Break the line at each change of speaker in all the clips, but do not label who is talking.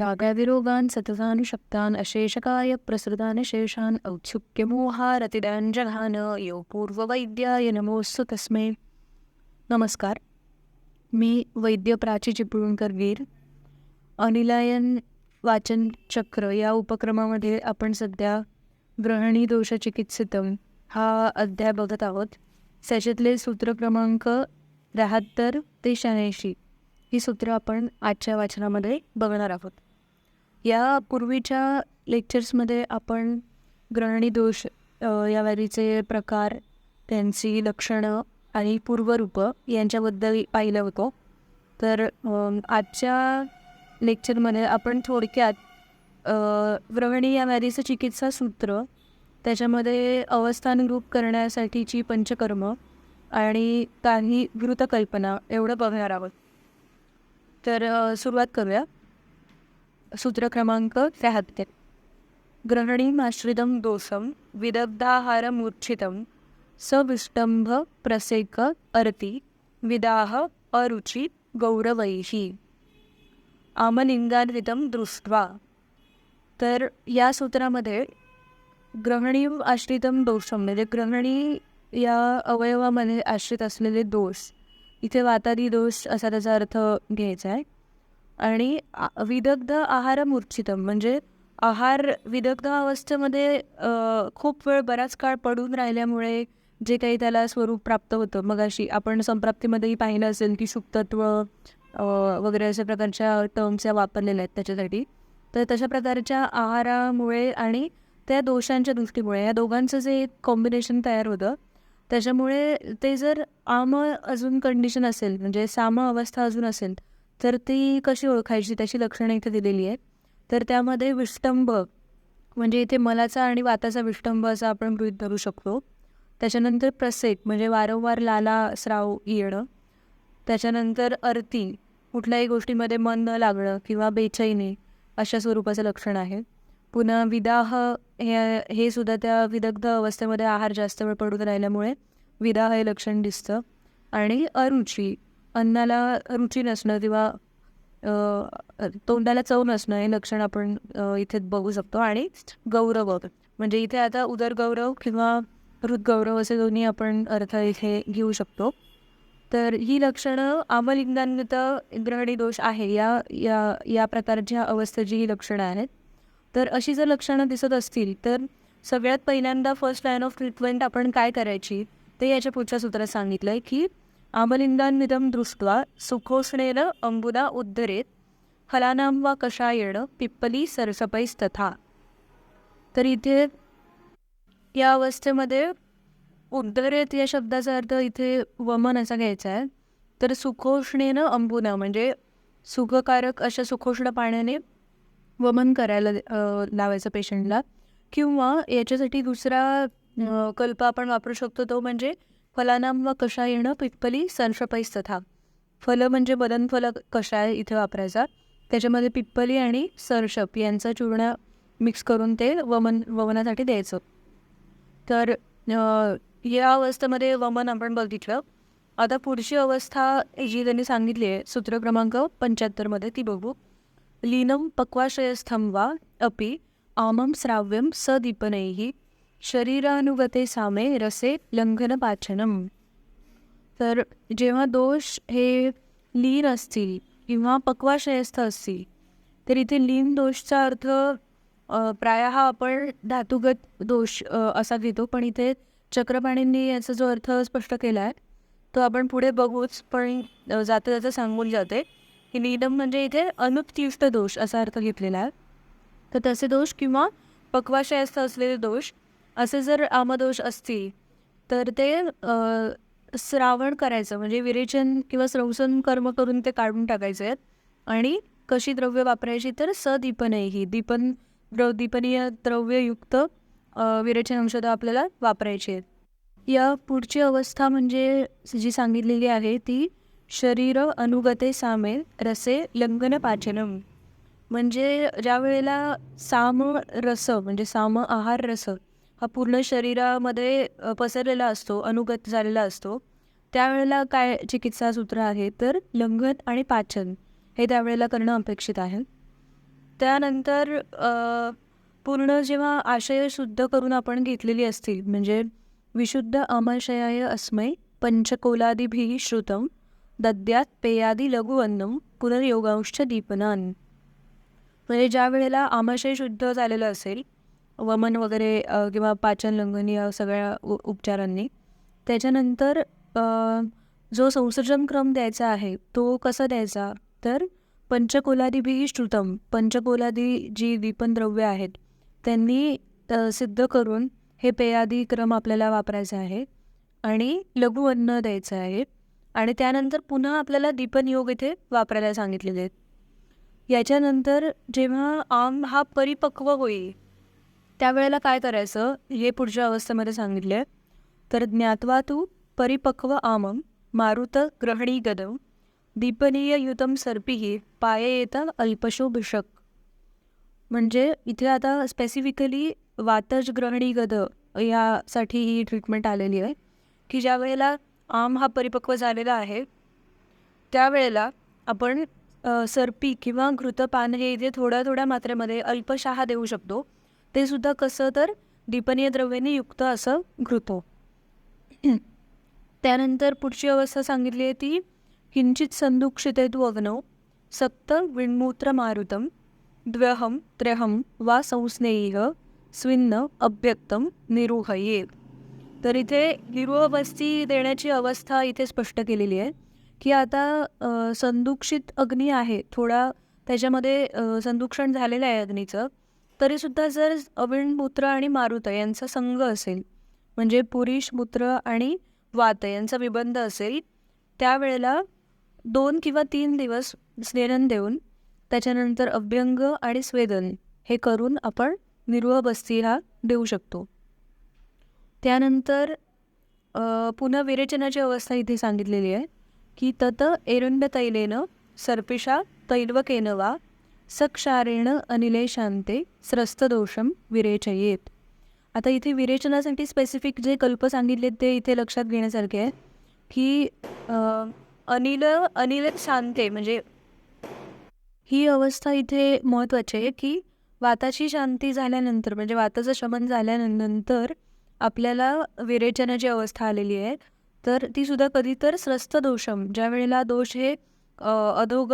रागाविरोगान् सततानुशक्तान् अशेषकाय प्रसृतान् शेषान् औत्सुक्यमोहारतिदान् जघान यो पूर्ववैद्याय नमोस्तु तस्मै। नमस्कार। मी वैद्य प्राची चिपळूणकर वीर। अनिलायन वाचन चक्र या उपक्रमामध्ये आपण सध्या ग्रहणी दोष चिकित्सितम हा अध्याय बघत आहोत. त्याच्यातले सूत्र क्रमांक त्र्याहत्तर ते शहाऐंशी. ही सूत्र आपण आजच्या वाचनामध्ये बघणार आहोत. या पूर्वीच्या लेक्चर्समध्ये आपण ग्रहणी दोष या व्याधीचे प्रकार त्यांची लक्षणं आणि पूर्वरूप यांच्याबद्दल पाहिलं होतं. तर आजच्या लेक्चरमध्ये आपण थोडक्यात अ, ग्रहणी या व्याधीचं चिकित्सा सूत्र त्याच्यामध्ये अवस्थानरूप करण्यासाठीची पंचकर्म आणि काही वृतकल्पना एवढं बघणार आहोत. तर सुरुवात करूया. सूत्र क्रमांक त्र्याहत्तर ग्रहणीमाश्रितं दोषं विदग्धाहारमूर्छितं सविष्टंभ प्रसेक अर्ती विदाह अरुचि गौरवैः। आमलिंगान्वितम दृष्ट्वा। तर या सूत्रामध्ये ग्रहणी आश्रितम दोषम म्हणजे ग्रहणी या अवयवामध्ये आश्रित असलेले दोष इथे वातादी दोष असा त्याचा अर्थ घ्यायचा आहे आणि विदग्ध आहार मूर्छितम म्हणजे आहार विदग्ध अवस्थेमध्ये खूप वेळ बराच काळ पडून राहिल्यामुळे जे काही त्याला स्वरूप प्राप्त होतं. मग अशी आपण संप्राप्तीमध्येही पाहिलं असेल की सुप्तत्व वगैरे अशा प्रकारच्या टर्म्स या वापरलेल्या आहेत त्याच्यासाठी. तर तशा प्रकारच्या आहारामुळे आणि त्या दोषांच्या दृष्टीमुळे या दोघांचं जे एक कॉम्बिनेशन तयार होतं त्याच्यामुळे ते जर आम अजून कंडिशन असेल म्हणजे साम अवस्था अजून असेल तर ती कशी ओळखायची? त्याची लक्षणं इथे दिलेली आहेत. तर त्यामध्ये विष्टंभ म्हणजे इथे मलाचा आणि वाताचा विष्टंभ असा आपण गृहित धरू शकतो. त्याच्यानंतर प्रसेक म्हणजे वारंवार लाला स्राव येणं त्याच्यानंतर अर्ती कुठल्याही गोष्टीमध्ये मन न लागणं किंवा बेचैनी अशा स्वरूपाचं लक्षण आहे. पुन्हा विदाह हे हे सुद्धा त्या विदग्ध अवस्थेमध्ये आहार जास्त वेळ पडून राहिल्यामुळे विदाह हे लक्षण दिसतं. आणि अरुची अन्नाला रुची नसणं किंवा तोंडाला चव नसणं हे लक्षण आपण इथे बघू शकतो. आणि गौरव म्हणजे इथे आता उदरगौरव किंवा हृदगौरव असे दोन्ही आपण अर्थ इथे घेऊ शकतो. तर ही लक्षणं आमलिंगान्वित ग्रहणी दोष आहे. या या या प्रकारच्या अवस्थेची ही लक्षणं आहेत. तर अशी जर लक्षणं दिसत असतील तर सगळ्यात पहिल्यांदा फर्स्ट लाईन ऑफ ट्रीटमेंट आपण काय करायची? ते याच्या पुढच्या सूत्रात सांगितलं आहे की आमलिंगान्वितं दृष्ट्वा सुखोष्णेन अंबुदा उद्धरेत हलानाम वा कषायेण पिप्पली सरसपैस तथा तर इथे या अवस्थेमध्ये उद्धरेत या शब्दाचा अर्थ इथे वमन असा घ्यायचा आहे. तर सुखोष्णेनं अंबुना म्हणजे सुखकारक अशा सुखोष्ण पाण्याने वमन करायला लावायचं पेशंटला. किंवा याच्यासाठी दुसरा कल्प आपण वापरू शकतो तो म्हणजे फलानाम व कषायण पिप्पली संशपैस तथा. फलं म्हणजे बदनफल कषाय इथे वापरायचा. त्याच्यामध्ये पिप्पली आणि सरशप यांचं चूर्ण मिक्स करून ते वमन वमनासाठी द्यायचं. तर या अवस्थेमध्ये वमन आपण बघितलं. आता पुढची अवस्था जी त्यांनी सांगितली आहे सूत्र क्रमांक पंच्याहत्तरमध्ये ती बघू. लीनं पक्वाशयस्थं वा अपि आमं श्राव्यं सदीपनैः शरीरानुगते सामे रसे लंघनपाचनम तर जेव्हा दोष हे लीन असतील किंवा पक्वाशयस्थ असतील तर इथे लीन दोषचा अर्थ प्राय प्रायः आपण धातुगत दोष असा घेतो पण इथे चक्रपाणींनी याचा जो अर्थ स्पष्ट केला आहे तो आपण पुढे बघूच पण जाता जाता सांगून जाते. की लीनम म्हणजे इथे अनुत्युष्ट दोष असा अर्थ घेतलेला आहे. तर तसे दोष किंवा पक्वाशयस्थ असलेले दोष असे जर आमदोष असतील तर ते श्रावण करायचं. म्हणजे विरेचन किंवा श्रवसन कर्म करून ते काढून टाकायचे आहेत. आणि कशी द्रव्य वापरायची तर सदीपनही दीपन द्रव दीपनीय द्रव्ययुक्त विरेचन औषधं आपल्याला वापरायची आहेत. या पुढची अवस्था म्हणजे जी सांगितलेली आहे ती शरीर अनुगते सामे रसे लंघन पाचनम. म्हणजे ज्या वेळेला साम रस म्हणजे साम आहार रस हा पूर्ण शरीरामध्ये पसरलेला असतो अनुगत झालेला असतो त्यावेळेला काय चिकित्सा सूत्र आहे? तर लंघन आणि पाचन हे त्यावेळेला करणं अपेक्षित आहे. त्यानंतर पूर्ण जेव्हा आशय शुद्ध करून आपण घेतलेली असतील म्हणजे विशुद्ध आमाशयाय अस्मै पंचकोलादिभिः श्रुतम दद्यात पेयादी लघु अन्नम पुनर्योगांश दीपनान. म्हणजे ज्या वेळेला आमाशय शुद्ध झालेलं असेल वमन वगैरे किंवा पाचन लंघन या सगळ्या उ उपचारांनी त्याच्यानंतर जो संसर्जन क्रम द्यायचा आहे तो कसा द्यायचा? तर पंचकोलादिभी श्रुतम पंचकोलादी जी दीपनद्रव्य आहेत त्यांनी सिद्ध करून हे पेयादी क्रम आपल्याला वापरायचा आहे आणि लघु अन्न द्यायचं आहे. आणि त्यानंतर पुन्हा आपल्याला दीपनयोग इथे वापरायला सांगितलेले आहेत. याच्यानंतर जेव्हा आम हा परिपक्व होईल त्यावेळेला काय करायचं हे पुढच्या अवस्थेमध्ये सांगितले आहे. तर ज्ञात्वा तू परिपक्व आमम मारुत ग्रहणी गदम दीपनीय युतम सर्पीही पाये येतं अल्पशोभिषक म्हणजे इथे आता स्पेसिफिकली वातज ग्रहणी गद यासाठी ही ट्रीटमेंट आलेली आहे की ज्या वेळेला आम हा परिपक्व झालेला आहे. त्यावेळेला आपण सरपी सर्पी किंवा घृतपान हे इथे थोड्या थोड्या मात्रेमध्ये अल्पशहा देऊ शकतो ते सुद्धा कसं तर दीपनीय द्रव्याने युक्त असं घृतो. त्यानंतर पुढची अवस्था सांगितली आहे ती किंचित संदुक्षिते तू अग्नौ सक्त विण्मूत्र मारुतम द्व्यहम त्र्यहम वा संस्नेह स्विन्न अभ्यक्तम निरुहयेत. तर इथे निरुअवस्थी देण्याची अवस्था इथे स्पष्ट केलेली आहे की आता संदुक्षित अग्नी आहे. थोडा त्याच्यामध्ये संदुक्षण झालेलं आहे अग्नीचं. तरीसुद्धा जर अविण मूत्र आणि मारुत यांचा संघ असेल म्हणजे पुरुष मूत्र आणि वात यांचा विबंध असेल त्यावेळेला दोन किंवा तीन दिवस स्नेहन देऊन त्याच्यानंतर अभ्यंग आणि स्वेदन हे करून आपण निरुह बस्ती हा देऊ शकतो. त्यानंतर पुन्हा विरेचनाची अवस्था इथे सांगितलेली आहे की तत एरुंड तैलेनं सर्पिषा तैलवकेन वा सक्षारेण अनिले शांते स्रस्तदोषम विरेचयेत. आता इथे विरेचनासाठी स्पेसिफिक जे कल्प सांगितले ते इथे लक्षात घेण्यासारखे आहे की अनिल अनिल शांते म्हणजे ही अवस्था इथे महत्त्वाची आहे की वाताची शांती झाल्यानंतर म्हणजे वाताचं शमन झाल्यानंतर आपल्याला विरेचनाची अवस्था आलेली आहे तर ती सुद्धा कधी तर स्रस्त दोषम ज्या वेळेला दोष हे अधोग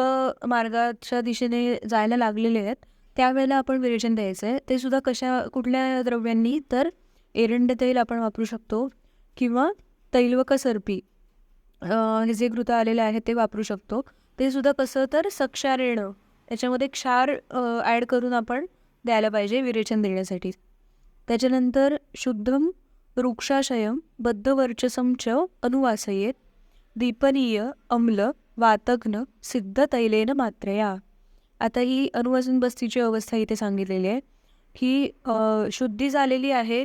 मार्गाच्या दिशेने जायला लागलेले आहेत त्यावेळेला आपण विरेचन द्यायचं आहे. ते सुद्धा कशा कुठल्या द्रव्यांनी तर एरंड तेल आपण वापरू शकतो किंवा तैलवक सर्पी हे जे घृत आलेले आहे ते वापरू शकतो. ते सुद्धा कसं तर सक्षार येणं त्याच्यामध्ये क्षार ॲड करून आपण द्यायला पाहिजे विरेचन देण्यासाठी. त्याच्यानंतर शुद्धम वृक्षाशयम बद्धवर्चसम च अनुवासयेत दीपनीय अम्ल वातघ्न सिद्ध तैलेन मात्रया. आता ही अनुवासन बस्तीची अवस्था इथे सांगितलेली आहे. ही शुद्धी झालेली आहे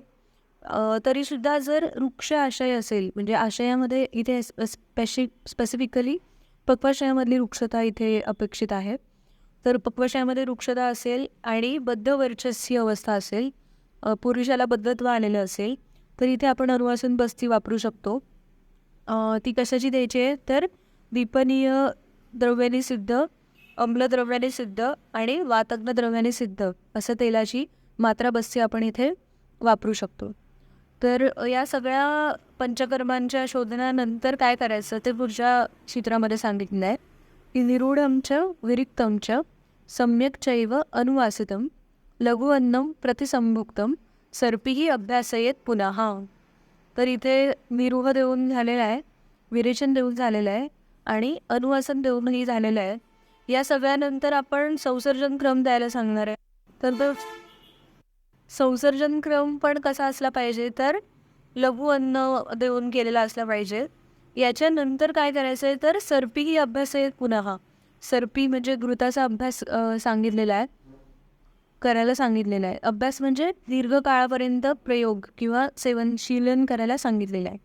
तरीसुद्धा जर वृक्ष आशय असेल म्हणजे आशयामध्ये इथे स्पेशि स्पेसिफिकली पक्वाशयामधली वृक्षता इथे अपेक्षित आहे. तर पक्वाशयामध्ये वृक्षता असेल आणि बद्धवर्चस्सी अवस्था असेल पुरुषाला बद्धत्व आलेलं असेल तर इथे आपण अनुवासन बस्ती वापरू शकतो. ती कशाची द्यायची आहे? तर दीपनीय द्रव्याने सिद्ध अम्लद्रव्याने सिद्ध आणि वातग्न द्रव्याने सिद्ध असं तेलाची मात्रा बस्ती आपण इथे वापरू शकतो. तर या सगळ्या पंचकर्मांच्या शोधनानंतर काय करायचं ते पुढच्या चित्रामध्ये सांगितलं आहे की निरूढं च सम्यक चैव अनुवासितं लघु अन्नं प्रतिसंभुक्तम सर्पीही अभ्यासयेत पुन्हा तर इथे निरुह देऊन झालेला आहे विरेचन देऊन झालेलं आहे आणि अनुवासन देऊनही झालेलं आहे. या सगळ्यानंतर आपण संसर्जन क्रम द्यायला सांगणार आहे. तर तो संसर्जन क्रम पण कसा असला पाहिजे? तर लघु अन्न देऊन केलेला असला पाहिजे. याच्यानंतर काय करायचं आहे? तर सर्पीही अभ्यास आहे पुन्हा सर्पी म्हणजे घृताचा अभ्यास सांगितलेला आहे. करायला सांगितलेला आहे. अभ्यास म्हणजे दीर्घकाळापर्यंत प्रयोग किंवा सेवनशीलन करायला सांगितलेलं आहे.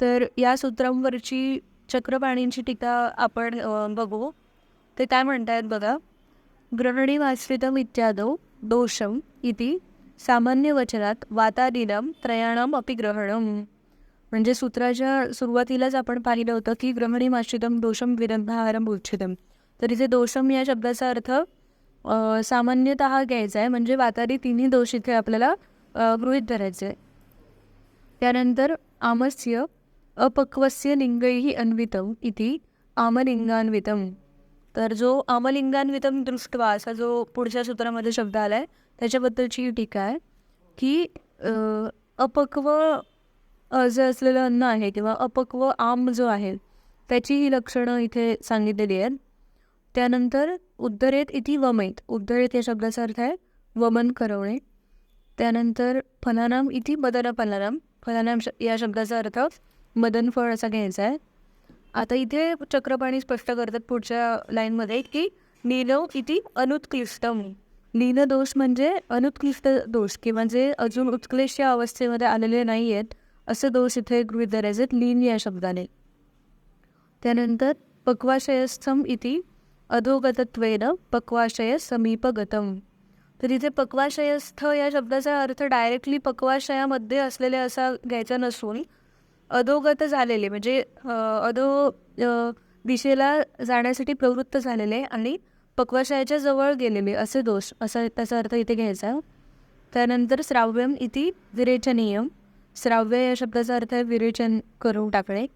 तर या सूत्रांवरची चक्रपाणींची टीका आपण बघू. ते काय म्हणतायत बघा. ग्रहणी वाश्रितम इत्यादौ दोषम इति सामान्य वचनात वातादिनम त्रयाणम अपि ग्रहणम. म्हणजे सूत्राच्या सुरुवातीलाच आपण पाहिलं होतं की ग्रहणी माश्रितम दोषम विरंभाहारम उच्छितम तर इथे दोषम या शब्दाचा अर्थ सामान्यतः घ्यायचा आहे म्हणजे वातारी तिन्ही दोष इथे आपल्याला गृहित धरायचे आहे त्यानंतर आमस्य अपक्वस्य लिंगैः अन्वितम इति आमलिंगान्वितम. तर जो आमलिंगान्वितम दृष्टवा असा जो पुढच्या सूत्रामध्ये शब्द आला आहे त्याच्याबद्दलची टीका आहे की अपक्व जे असलेलं अन्न आहे किंवा अपक्व आम जो आहे त्याची ही लक्षणं इथे सांगितलेली आहेत. त्यानंतर उद्धरेत इति वमेत. उद्धरेत या शब्दाचा अर्थ आहे वमन करवणे. त्यानंतर फलानाम इति मदन फलानाम. फलानाम श या शब्दाचा अर्थ मदन फळ असा घ्यायचा आहे. आता इथे चक्रपाणी स्पष्ट करतात पुढच्या लाईनमध्ये की लीनव इति अनुत्कृष्टम. लीन दोष म्हणजे अनुत्कृष्ट दोष किंवा जे अजून उत्कृष्ट या अवस्थेमध्ये आलेले नाही आहेत असे दोष इथे गृहित धरायचे लीन या शब्दाने. त्यानंतर पक्वाशयस्थम इति अधोगतत्वेन पक्वाशय समीपगतम. तर इथे पक्वाशयस्थ या शब्दाचा अर्थ डायरेक्टली पक्वाशयामध्ये असलेले असा घ्यायचा नसून अधोगत झालेले म्हणजे अधो दिशेला जाण्यासाठी प्रवृत्त झालेले आणि पक्वाशयाच्या जवळ गेलेले असे दोष असा त्याचा अर्थ इथे घ्यायचा. त्यानंतर श्राव्यम इति विरेचनीयम. श्राव्य या शब्दाचा अर्थ आहे विरेचन करून टाकणे.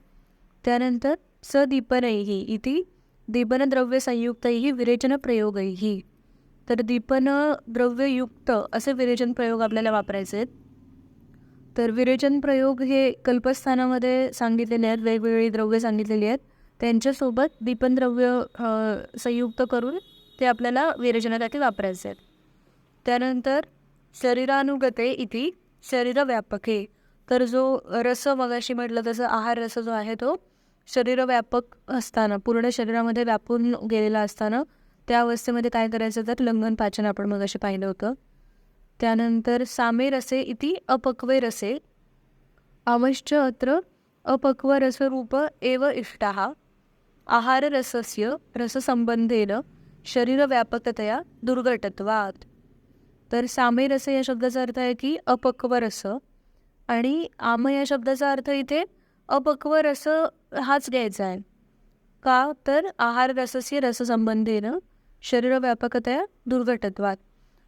त्यानंतर सदीपनैही इति दीपनद्रव्यसंयुक्तैः विरेचनप्रयोगैः तर दीपन द्रव्ययुक्त असे विरेचन प्रयोग आपल्याला वापरायचे आहेत. तर विरेचन प्रयोग हे कल्पस्थानामध्ये सांगितलेले आहेत वेगवेगळी द्रव्य सांगितलेली आहेत. त्यांच्यासोबत दीपनद्रव्य संयुक्त करून ते आपल्याला विरेचनासाठी वापरायचे आहेत. त्यानंतर शरीरानुगते इति शरीरव्यापके. तर जो रस मगाशी म्हटलं तसं आहार रस जो आहे तो शरीरव्यापक असताना पूर्ण शरीरामध्ये व्यापून गेलेला असताना त्या अवस्थेमध्ये काय करायचं तर लंघन पाचन आपण मगाशी पाहिलं होतं. त्यानंतर सामे रसे इति अपक्वे रसे आवश्च अत्र अपक्वरसरूप एव इष्टाः. आहाररसस्य रससंबंधेन शरीरव्यापकतया दुर्घटत्वात. तर सामे रस या शब्दाचा अर्थ आहे की अपक्व रस. आणि आम या शब्दाचा अर्थ इथे अपक्व रस हाच घ्यायचा आहे. का? तर आहार रसस्य शरीर शरीरव्यापकतया दुर्घटत्वात.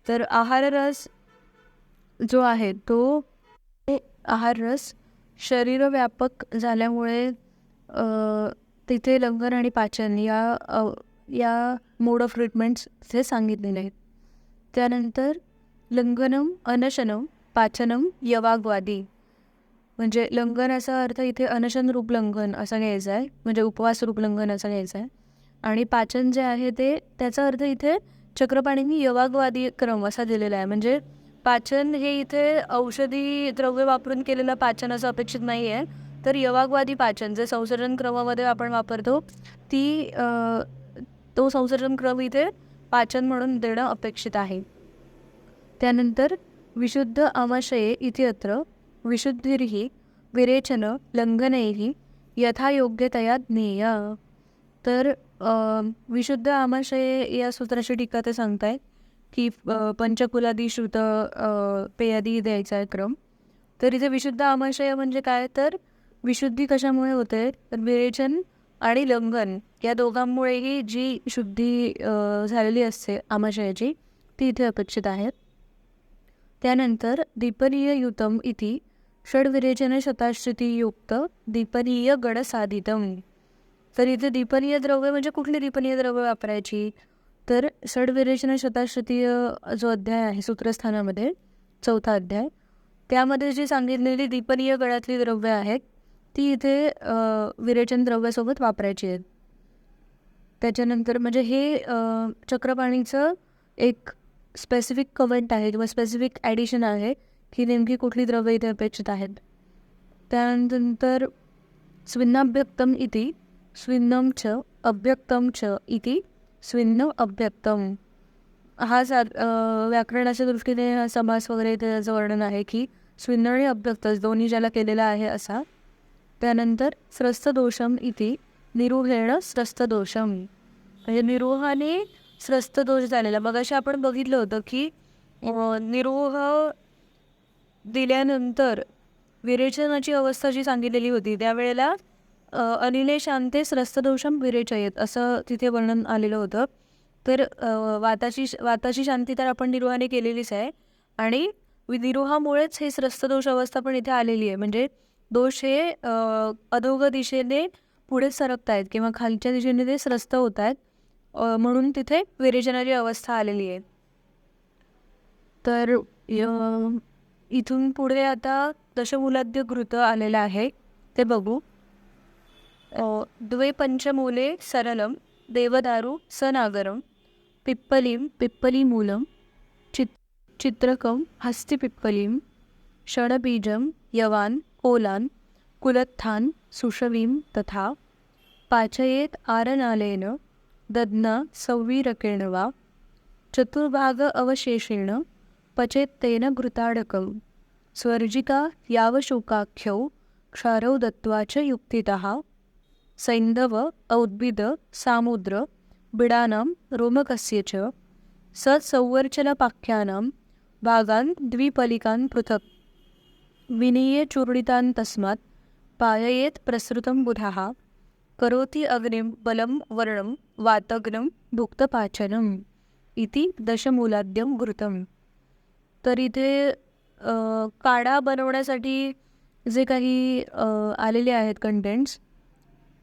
तर आहार रस जो आहे तो आहार रस शरीरव्यापक झाल्यामुळे तिथे लंघन आणि पाचन या या मोड ऑफ ट्रीटमेंट्स तिथे सांगितलेले आहेत. त्यानंतर लंघनम अनशनम पाचनम यवाग्वादी म्हणजे लंघनाचा अर्थ इथे अनशन रूप लंघन असा घ्यायचा आहे. म्हणजे उपवास रूप लंघन असा घ्यायचा आहे. आणि पाचन जे आहे ते त्याचा अर्थ इथे चक्रपाणींनी यवागवादी क्रम असा दिलेला आहे. म्हणजे पाचन हे इथे औषधी द्रव्य वापरून केलेलं पाचन असं अपेक्षित नाही आहे. तर यवागवादी पाचन जे संसर्जन क्रमामध्ये आपण वापरतो ती तो संसर्जन क्रम इथे पाचन म्हणून देणं अपेक्षित आहे. त्यानंतर विशुद्ध आमाशये इथे अत्र विशुद्धिर्हि विरेचन लंघनैः यथायोग्यतया ज्ञेया। तर विशुद्ध आमाशये या सूत्राची टीका ते सांगतायत की पंचकुलादी श्रुत पेयादी द्यायचा आहे क्रम. तर इथे विशुद्ध आमाशय म्हणजे काय? तर विशुद्धी कशामुळे होते? तर विरेचन आणि लंघन या दोघांमुळेही जी शुद्धी झालेली असते आमाशयाची ती इथे अपेक्षित आहेत. त्यानंतर दीपनीय युतम इति षडविरेचन शताश्रुतीयुक्त दीपनीय गडसाधितम. तर इथे दीपनीय द्रव्य म्हणजे कुठली दीपनीय द्रव्य वापरायची? तर षडविरेचन शताश्रुतीय जो अध्याय आहे सूत्रस्थानामध्ये चौथा अध्याय त्यामध्ये जी सांगितलेली दीपनीय गळातली द्रव्य आहेत ती इथे विरेचन द्रव्यासोबत वापरायची आहेत. त्याच्यानंतर म्हणजे हे चक्रपाणीचं एक स्पेसिफिक कमेंट आहे किंवा स्पेसिफिक ॲडिशन आहे की नेमकी कुठली द्रव्य इथे अपेक्षित आहेत? त्यानंतर स्विन्नाभ्यक्तम इति स्विन्नम च अभ्यक्तम च इति स्विन्न अभ्यक्तम हा सा व्याकरणाच्या दृष्टीने हा समास वगैरे त्याचं वर्णन आहे की स्विन्न आणि अभ्यक्तच दोन्ही ज्याला केलेला आहे असा. त्यानंतर स्रस्तदोषम इति निरुहेण स्रस्तदोषम. म्हणजे निरोहाने स्रस्तदोष झालेला. मग असे आपण बघितलं होतं की निरोह दिल्यानंतर विरेचनाची अवस्था जी सांगितलेली होती त्यावेळेला अनिले अनिले शांते स्रस्तदोषम विरेचयत असं तिथे वर्णन आलेलं होतं. तर वाताची वाताची शांती तर आपण निरोहाने केलेलीच आहे आणि वि- निरोहामुळेच हे स्रस्तदोष अवस्था पण इथे आलेली आहे. म्हणजे दोष हे अधोग दिशेने पुढे सरकत आहेत किंवा खालच्या दिशेने ते स्रस्त होत आहेत म्हणून तिथे विरेचनाची अवस्था आलेली आहे. तर य- इथून पुढे आता दशमूलाद्य घृत आलेलं आहे. ते बघू. द्वे पंचमूले सरलम देवदारू सनागरम पिप्पलीम पिप्पलीमूलम चित् चित्रकं हस्तिपिप्पलीं षडबीजं यवान् कोलान् कुलत्थान् सुषवीं तथा पाचयेत् आरनालेन दध्ना संवीरकेण वा चतुर्भाग अवशेषेण पचेत्तेन घृताडकं। स्वर्जिका यावशोकाख्यौ क्षारौ दत्त्वा च युक्तितः सैन्धव औद्भिद सामुद्र बिडानां रोमकस्य च सत्संवर्चनपाख्यानां भागान् द्विपलिकान् पृथक्। विनीये चूर्णितान् तस्मात् पाययेत् प्रसृतं बुधः। करोति अग्निं बलं वर्णं वातग्नं भुक्तपाचनम् इति दशमूलाद्यं घृतम् तर इथे काढा बनवण्यासाठी जे काही आलेले आहेत कंटेंट्स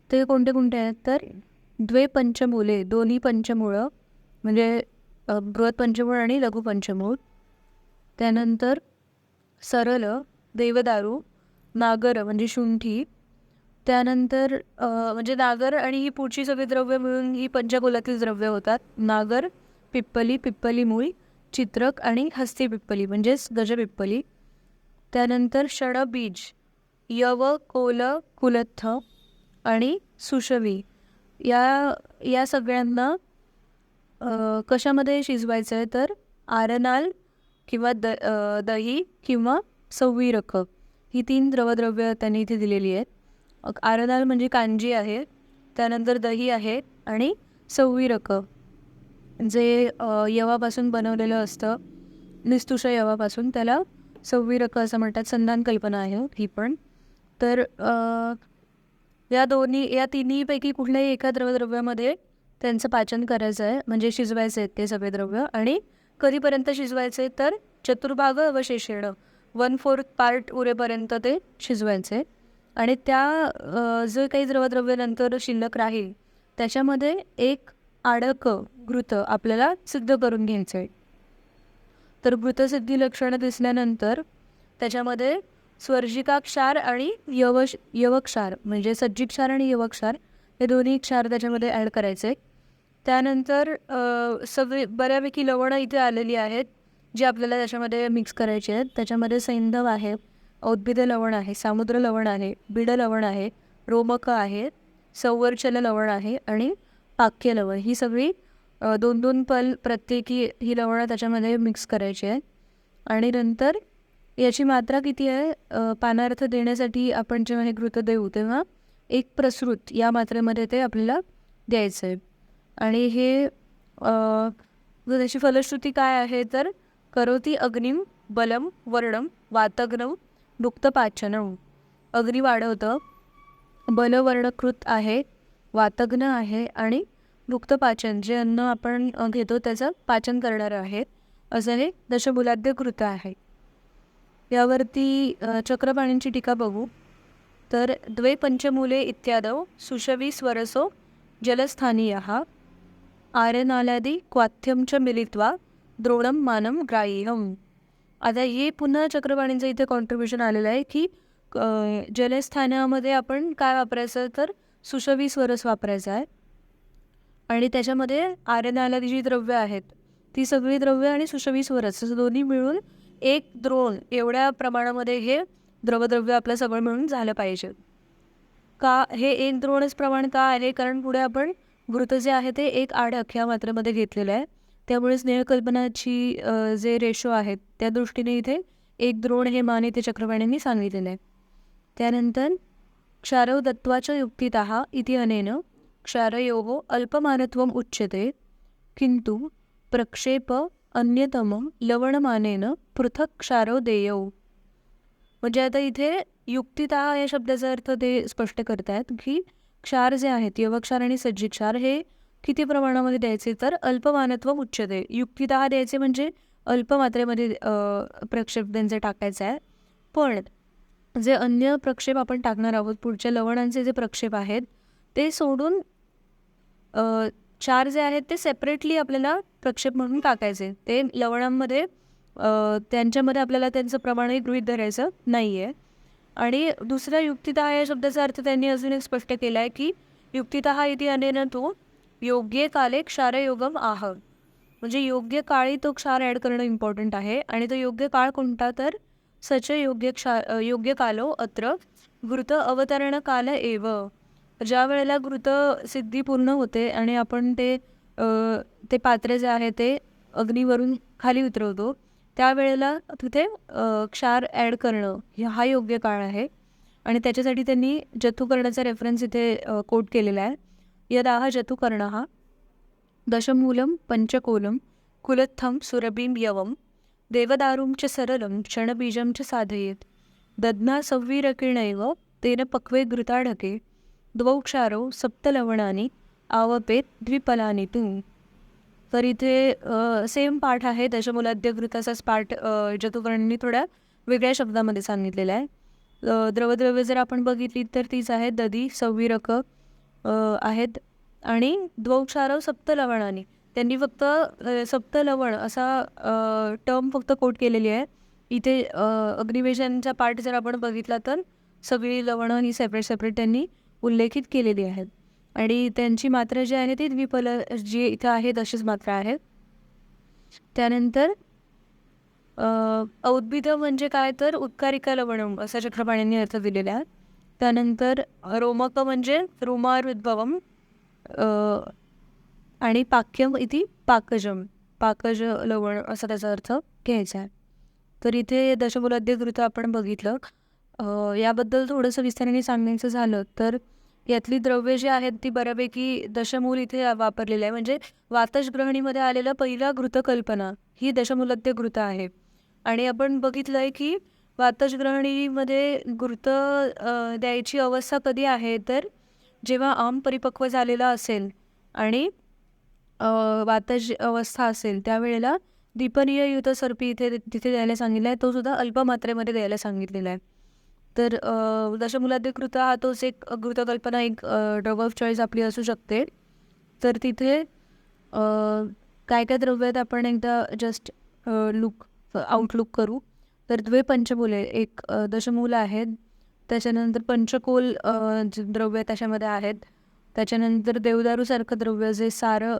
ते कोणते कोणते आहेत? तर द्वे पंचमूले दोन्ही पंचमूळं म्हणजे बृहत पंचमूळ आणि लघु पंचमूळ. त्यानंतर सरळ देवदारू नागर म्हणजे शुंठी. त्यानंतर म्हणजे नागर आणि ही पुढची सगळी द्रव्य मिळून ही पंचकुलातील द्रव्य होतात. नागर पिप्पली पिप्पली मुळी. चित्रक आणि हस्ती पिप्पली म्हणजेच गजपिप्पली त्यानंतर षडबीज यव कोल कुलत्थ आणि सुशवी या या सगळ्यांना कशामध्ये शिजवायचं आहे तर आरनाल किंवा द दही किंवा संवीरक ही तीन द्रवद्रव्य त्यांनी इथे दिलेली आहेत. आरनाल म्हणजे कांजी आहे त्यानंतर दही आहे आणि संवीरक जे यवापासून बनवलेलं असतं निस्तुष यवापासून त्याला सव्वीरक असं म्हणतात संधान कल्पना आहे ही पण. तर या दोन्ही या तिन्हीपैकी कुठल्याही एका द्रवद्रव्यामध्ये त्यांचं पाचन करायचं आहे म्हणजे शिजवायचे आहेत ते सगळे द्रव्य. आणि कधीपर्यंत शिजवायचे तर चतुर्भाग अवशेषेण वन फोर्थ पार्ट उरेपर्यंत ते शिजवायचे आणि त्या जे काही द्रवद्रव्य नंतर शिल्लक राहील त्याच्यामध्ये एक आडकं घृत आपल्याला सिद्ध करून घ्यायचं आहे तर घृतसिद्धी लक्षणं दिसल्यानंतर त्याच्यामध्ये स्वर्जिका क्षार आणि यवश यवक्षार म्हणजे सज्जिक क्षार आणि यवक्षार हे दोन्ही क्षार त्याच्यामध्ये ॲड करायचे त्यानंतर सगळी बऱ्यापैकी लवणं इथे आलेली आहेत जी आपल्याला त्याच्यामध्ये मिक्स करायची आहेत. त्याच्यामध्ये सैंधव आहे औद्भिद लवण आहे सामुद्र लवण आहे बिड लवण आहे रोमक आहे संवर्चल लवण आहे आणि पाक्य लवण ही सगळी दोन दोन पल प्रत्येकी ही लवणं त्याच्यामध्ये मिक्स करायची आहेत आणि नंतर याची मात्रा किती आहे? पानार्थ देण्यासाठी आपण जेव्हा हे घृत देऊ तेव्हा एक प्रसृत या मात्रेमध्ये ते आपल्याला द्यायचं आहे. आणि हे जर त्याची फलश्रुती काय आहे तर करोती अग्निम बलम वर्णम वातग्नम दुक्तपाचनम अग्नी वाढवतं बलवर्णकृत आहे. वातग्न आहे आणि मुक्त पाचन जे अन्न आपण घेतो त्याचं पाचन करणारं आहे. असं हे दशमुलाद्य कृत आहे. यावरती चक्रपाणींची टीका बघू. तर द्वे पंचमूले इत्यादौ सुषवी स्वरसो जलस्थानीय आर्यनालादी क्वाथ्यम च मिलित्वा द्रोणं मानं ग्राह्यम. आता हे पुन्हा चक्रपाणींचं इथे कॉन्ट्रीब्युशन आलेलं आहे की जलस्थानामध्ये आपण काय वापरायचं तर सुशवी स्वरस वापरायचा आहे. आणि त्याच्यामध्ये आर्यनाला जी द्रव्य आहेत. ती सगळी द्रव्य आणि सुशवी स्वरस दोन्ही मिळून एक द्रोण एवढ्या प्रमाणामध्ये हे द्रवद्रव्य आपलं सगळं मिळून झालं पाहिजे. का हे एक द्रोणच प्रमाण का आहे? कारण पुढे आपण घृत जे आहे ते एक आडक ह्या मात्रेमध्ये घेतलेलं आहे. त्यामुळे स्नेहकल्पनाची जे रेशो आहेत त्या दृष्टीने इथे एक द्रोण हे मान इथे चक्रवाणींनी सांगितलेलं आहे. त्यानंतर क्षारौ दत्त्वाच युक्तितः इति अनेन क्षारयोः अल्पमानत्वम् उच्यते किंतु प्रक्षेप अन्यतमं लवणमानेन पृथक् क्षारौ देयौ म्हणजे आता इथे युक्तिता या शब्दाचा अर्थ ते स्पष्ट करतायत की क्षार जे आहेत यवक्षार आणि सज्जी क्षार हे किती प्रमाणामध्ये द्यायचे? तर अल्पमानत्व उच्यते. युक्तितः द्यायचे म्हणजे अल्प मात्रेमध्ये प्रक्षेप त्यांचे टाकायचं आहे. पण जे अन्य प्रक्षेप आपण टाकणार आहोत पुढच्या लवणांचे जे प्रक्षेप आहेत ते सोडून चार जे आहेत ते सेपरेटली आपल्याला प्रक्षेप म्हणून टाकायचे. ते लवणांमध्ये त्यांच्यामध्ये आपल्याला त्यांचं प्रमाणही गृहीत धरायचं नाही आहे आणि दुसऱ्या युक्तितः या शब्दाचा अर्थ त्यांनी अजून एक स्पष्ट केला आहे की युक्तितः इति अनेन तो योग्य काले क्षारयोगम आह. म्हणजे योग्य काळी तो क्षार ॲड करणं इम्पॉर्टंट आहे. आणि तो योग्य काळ कोणता तर सच योग्य क्षा योग्य कालो अत्र घृत अवतरण काल एव. ज्या वेळेला घृत सिद्धी पूर्ण होते आणि आपण ते ते पात्र जे आहे ते अग्नीवरून खाली उतरवतो त्यावेळेला तिथे क्षार ॲड करणं हा योग्य काळ आहे. आणि त्याच्यासाठी त्यांनी जथुकर्णाचा रेफरन्स इथे कोट केलेला आहे. यदाह जथुकर्ण हा दशमूलम पंचकोलम कुलत्थम सुरभिं यवम देवदारुं च सरलं क्षणबीजं च साधयेत्। दध्ना सव्वीरकिणैव तेन पक्वे घृताढके द्वौ क्षारौ सप्तलवणानी आवपेत द्विपलानी तू। तर इथे सेम पाठ आहे त्याच्यामुळे घृताचाच पाठ अ, थोड्या वेगळ्या शब्दामध्ये सांगितलेला आहे। द्रवद्रव्य जर आपण बघितली तर तीच आहे दधी सव्वीरक आहेत आणि द्वौक्षारव सप्तलवणानी। त्यांनी फक्त सप्तलवण सप्त लवण असा टर्म फक्त कोट केलेली आहे. इथे अग्निवेशनचा पार्ट जर आपण बघितला तर सगळी लवणं ही सेपरेट सेपरेट त्यांनी उल्लेखित केलेली आहेत. आणि त्यांची मात्रा जी आहे ती द्विपल जी इथं आहे तशीच मात्रा आहे. त्यानंतर औद्भिद म्हणजे काय तर उत्कारिका लवणम असा चक्रपाण्यांनी अर्थ दिलेला आहे. त्यानंतर रोमक म्हणजे रोमार उद्भवम आणि पाक्यम इति पाकजम. पाकज लवण असा त्याचा अर्थ घ्यायचा आहे. तर इथे दशमूलाद्य घृत आपण बघितलं याबद्दल थोडंसं विस्ताराने सांगायचं झालं तर यातली द्रव्ये जी आहेत ती बऱ्यापैकी दशमूल इथे वापरलेलं आहे. म्हणजे वातशग्रहणीमध्ये आलेलं पहिला घृतकल्पना ही दशमूलाद्य घृत आहे. आणि आपण बघितलं आहे की वातशग्रहणीमध्ये घृत द्यायची अवस्था कधी आहे तर जेव्हा आम परिपक्व झालेला असेल आणि वाताची अवस्था असेल त्यावेळेला दीपनीय युत सर्पी इथे तिथे द्यायला सांगितलं आहे. तो सुद्धा अल्प मात्रेमध्ये द्यायला सांगितलेला आहे. तर अ, कृत हा तोच एक कृतकल्पना एक ड्रग ऑफ चॉईस आपली असू शकते. तर तिथे काय काय द्रव्य आहेत आपण एकदा जस्ट लुक आउटलुक करू. तर द्वे पंचमूले एक दशमूल आहेत. त्याच्यानंतर पंचकोल द्रव्य त्याच्यामध्ये आहेत. त्याच्यानंतर देवदारूसारखं द्रव्य जे सारं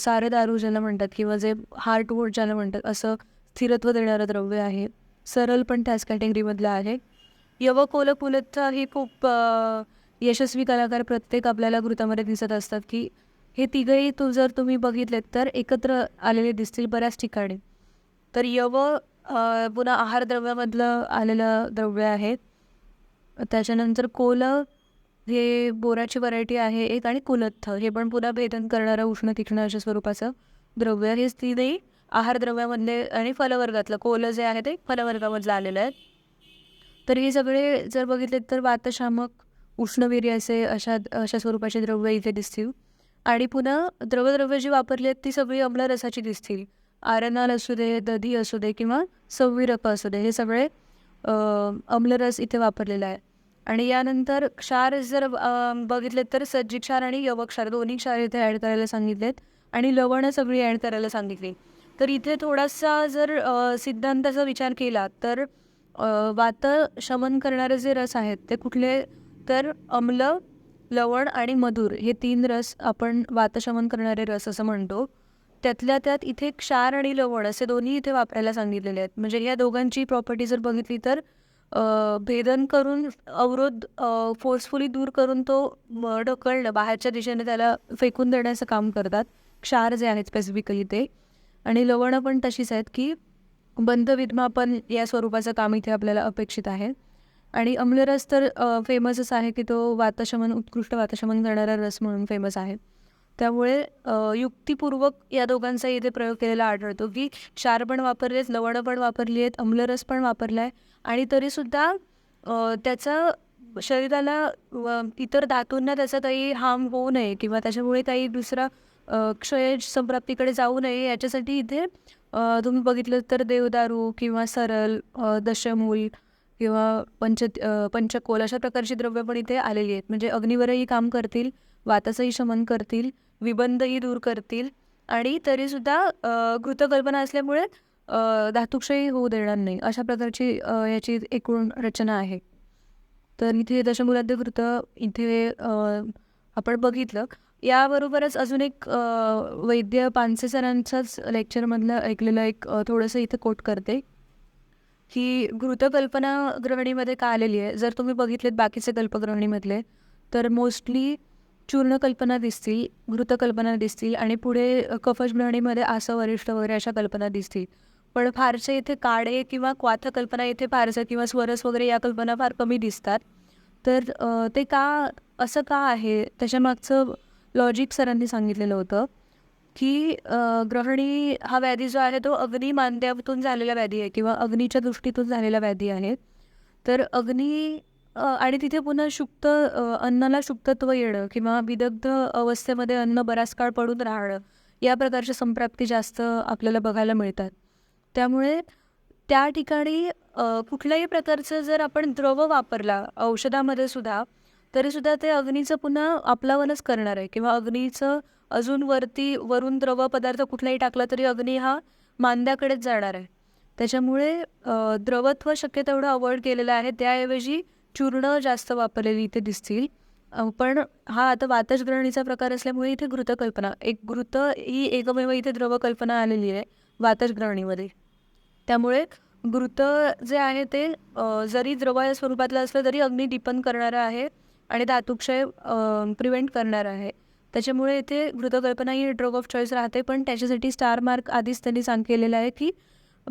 सारे दारू ज्याला म्हणतात किंवा जे हार्ट वोट ज्याला म्हणतात असं स्थिरत्व देणारं द्रव्य आहे. सरल पण त्याच कॅटेगरीमधलं आहे. यवकोल कुलत्थ ही खूप यशस्वी कलाकार प्रत्येक आपल्याला घृतामध्ये दिसत असतात की हे तिघही तू जर तुम्ही बघितलेत तर एकत्र आलेले दिसतील बऱ्याच ठिकाणी. तर यव पुन्हा आहार द्रव्यामधलं आलेलं द्रव्य आहे. त्याच्यानंतर कोलं हे बोराची व्हरायटी आहे एक आणि कुलत्थ हे पण पुन्हा भेदन करणारं उष्ण तीक्ष्ण अशा स्वरूपाचं द्रव्य. हे तीनही आहार द्रव्यामधले आणि फलवर्गातलं. कोल जे आहे ते फलवर्गामधलं आलेलं आहे. तर हे सगळे जर बघितले तर वातशामक उष्णवीर्य असे अशा अशा स्वरूपाचे द्रव्य इथे दिसतील. आणि पुन्हा द्रवद्रव्य जी वापरली आहेत ती सगळी अम्लरसाची दिसतील. आरनाल असू दे दधी असू दे किंवा संविरक असू दे हे सगळे अ, अम्लरस इथे वापरलेला आहे. आणि यानंतर क्षार जर बघितले तर सज्जी क्षार आणि यवक क्षार दोन्ही क्षार इथे ॲड करायला सांगितलेत. आणि लवणं सगळी ॲड करायला सांगितली. तर इथे थोडासा जर सिद्धांताचा विचार केला तर वात शमन करणारे जे रस आहेत ते कुठले? तर अम्ल लवण आणि मधुर हे तीन रस आपण वातशमन करणारे रस असं म्हणतो. त्यातल्या त्यात इथे क्षार आणि लवण असे दोन्ही इथे वापरायला सांगितलेले आहेत. म्हणजे या दोघांची प्रॉपर्टी जर बघितली तर अ, भेदन करून अवरोध फोर्सफुली दूर करून तो म, ढकलणं बाहेरच्या दिशेने त्याला फेकून देण्याचं काम करतात. क्षार जे आहेत स्पेसिफिकली ते. आणि लवणं पण तशीच आहेत की बंध विधमापन या स्वरूपाचं काम इथे आपल्याला अपेक्षित आहे. आणि अम्लरस तर फेमसच आहे की तो वातशमन उत्कृष्ट वातशमन करणारा रस म्हणून फेमस आहे. त्यामुळे युक्तिपूर्वक या दोघांचा इथे प्रयोग केलेला आढळतो की क्षार पण वापरले आहेत लवणं पण वापरली आहेत अम्लरस पण वापरला आहे आणि तरीसुद्धा त्याचा शरीराला व इतर धातूंना त्याचा काही हार्म होऊ नये किंवा त्याच्यामुळे काही दुसरा क्षय संप्राप्तीकडे जाऊ नये याच्यासाठी इथे तुम्ही बघितलं तर देवदारू किंवा सरल दशमूल किंवा पंच पंचकोल अशा प्रकारची द्रव्य पण इथे आलेली आहेत. म्हणजे अग्निवरही काम करतील वाताचंही शमन करतील. विबंधही दूर करतील आणि तरीसुद्धा कृतकल्पना असल्यामुळे धातुक्षयी होऊ देणार नाही अशा प्रकारची याची एकूण रचना आहे. तर इथे दशमूलाद्य घृत इथे आपण बघितलं याबरोबरच अजून एक वैद्य पानसे सरांच्याच लेक्चरमधलं ऐकलेलं एक थोडंसं इथे कोट करते. ही घृतकल्पना ग्रहणीमध्ये का आलेली आहे? जर तुम्ही बघितलेत बाकीचे कल्पग्रहणीमधले तर मोस्टली चूर्ण कल्पना दिसतील घृतकल्पना दिसतील आणि पुढे कफश ग्रहणीमध्ये आसं वरिष्ठ वगैरे अशा कल्पना दिसतील. पण फारसे इथे काडे किंवा क्वाथ कल्पना इथे फारसं किंवा स्वरस वगैरे या कल्पना फार कमी दिसतात. तर ते का असं का आहे? त्याच्यामागचं लॉजिक सरांनी सांगितलेलं होतं की ग्रहणी हा व्याधी जो आहे तो अग्नी मांद्यातून झालेला व्याधी आहे किंवा अग्नीच्या दृष्टीतून झालेला व्याधी आहे. तर अग्नी अ, आणि तिथे पुन्हा शुक्त अ, अन्नाला शुक्तत्व येणं किंवा विदग्ध अवस्थेमध्ये अन्न बराच काळ पडून राहणं या प्रकारच्या संप्राप्ती जास्त आपल्याला बघायला मिळतात. त्यामुळे त्या ठिकाणी अ, कुठल्याही प्रकारचं जर आपण द्रव वापरला औषधामध्ये सुद्धा तरीसुद्धा ते अग्नीचं पुन्हा आपलावनच करणार आहे किंवा अग्नीचं अजून वरती वरून द्रव पदार्थ कुठलाही टाकला तरी अग्नी हा मांद्याकडेच जाणार आहे. त्याच्यामुळे अ, द्रवत्व शक्य तेवढं अवॉइड केलेलं आहे. त्याऐवजी चूर्ण जास्त वापरलेली इथे दिसतील. पण हा आता वातजग्रहणीचा प्रकार असल्यामुळे इथे घृतकल्पना एक घृत ही एकमेव इथे द्रवकल्पना आलेली आहे वातजग्रहणीमध्ये त्यामुळे घृत जे आहे ते जरी द्रव या स्वरूपातलं असलं तरी अग्नि डिपन करणारं आहे आणि धातुक्षय प्रिव्हेंट करणारं आहे. त्याच्यामुळे इथे घृतकल्पना ही ड्रग ऑफ चॉईस राहते पण त्याच्यासाठी स्टार मार्क आधीच त्यांनी सांग केलेला आहे की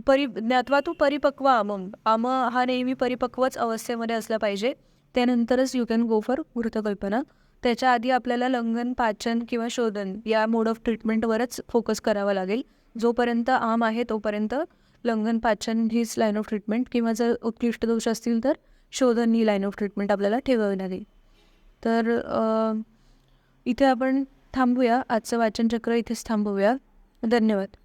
परि ज्ञात्वा तू परिपक्व आमम. आम हा नेहमी परिपक्वच अवस्थेमध्ये असला पाहिजे. त्यानंतरच यू कॅन गो फॉर वृतकल्पना त्याच्या आधी आपल्याला लंघन पाचन किंवा शोधन या मोड ऑफ ट्रीटमेंटवरच फोकस करावा लागेल. जोपर्यंत आम आहे तोपर्यंत लंघन पाचन हीच लाईन ऑफ ट्रीटमेंट किंवा जर उत्कृष्ट दोष असतील तर शोधन ही लाईन ऑफ ट्रीटमेंट आपल्याला ठेवावी लागेल. तर इथे आपण थांबूया. आजचं वाचनचक्र इथेच थांबवूया. धन्यवाद.